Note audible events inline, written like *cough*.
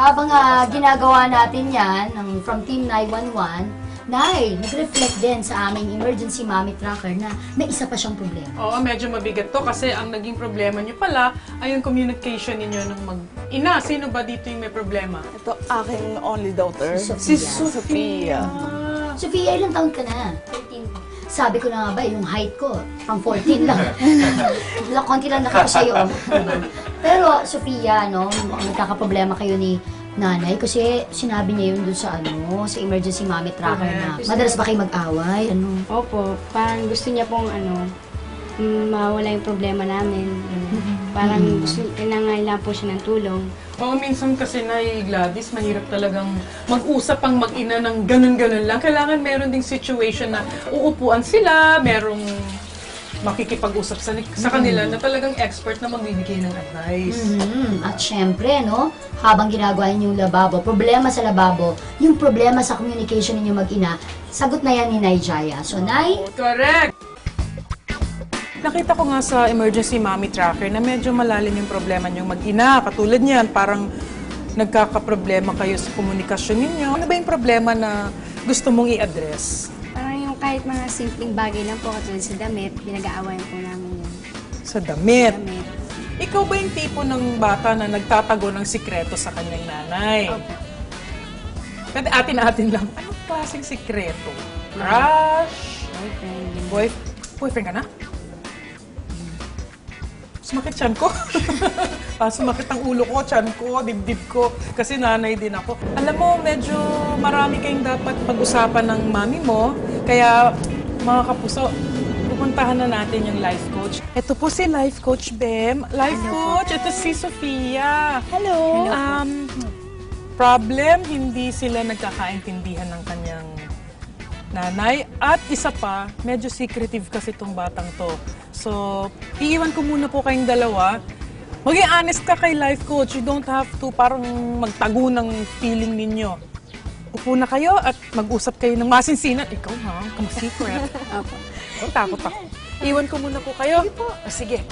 habang ah, ginagawa natin yan ng, from Team 911, Nay, nag-reflect din sa aming emergency mommy tracker na may isa pa siyang problema. Oo, medyo mabigat to kasi ang naging problema niyo pala ay yung communication ninyo ng mag-ina. Sino ba dito yung may problema? Ito, aking only daughter. Si Sophia. Sophia, ilang taon ka na? 13. Sabi ko na nga ba, yung height ko, pang 14 lang. *laughs* Lang, konti lang nakita sa'yo. Diba? Pero, Sophia, no, nagkakaproblema kayo ni nanay kasi sinabi niya yun dun sa ano, sa emergency mommy tracker na madalas ba kayo mag-away? Ano? Opo, parang gusto niya pong ano, mm, mawala yung problema namin. Ano. Parang gusto, kailangan po siya ng tulong. Oo, minsan kasi na Gladys, mahirap talagang mag-usap ang mag-ina ng ganun-ganun lang. Kailangan meron ding situation na uupuan sila, merong makikipag-usap sa, sa kanila na talagang expert na magbibigay ng advice. Mhm. At syempre, no, habang ginagawa niyo yung lababo, problema sa lababo, yung problema sa communication ninyo mag-ina, sagot na yan ni Nay Jaya. So, Nay, Correct! Nakita ko nga sa emergency mommy tracker na medyo malalim yung problema niyong mag-ina. Katulad niyan, parang nagkakaproblema kayo sa komunikasyon ninyo. Ano ba yung problema na gusto mong i-address? Parang yung kahit mga simpleng bagay lang po, katulad sa damit, pinag-aawayan po namin yun. Sa damit. Damit. Ikaw ba yung tipo ng bata na nagtatago ng sikreto sa kanyang nanay? Opo. Pwede atin-atin lang. Anong klaseng sikreto? Crush? Boyfriend. Boy, boyfriend ka na? Sumakit chan ko. *laughs* ah, sumakit ang ulo ko, chan ko, dibdib ko. Kasi nanay din ako. Alam mo, medyo marami kayong dapat pag-usapan ng mami mo. Kaya, mga kapuso, pupuntahan na natin yung life coach. Ito po si life coach Bem. Life coach, ito si Sofia. Hello. Um, problem, hindi sila nagkakaintindihan ng kanyang nanay. At isa pa, medyo secretive kasi itong batang to. So, iiwan ko muna po kayong dalawa. Maging honest ka kay life coach. You don't have to parang magtago ng feeling ninyo. Upo na kayo at mag-usap kayo ng masinsinan. Ikaw ha, kung secret. *laughs* Takot ako. Iwan ko muna po kayo. O, sige.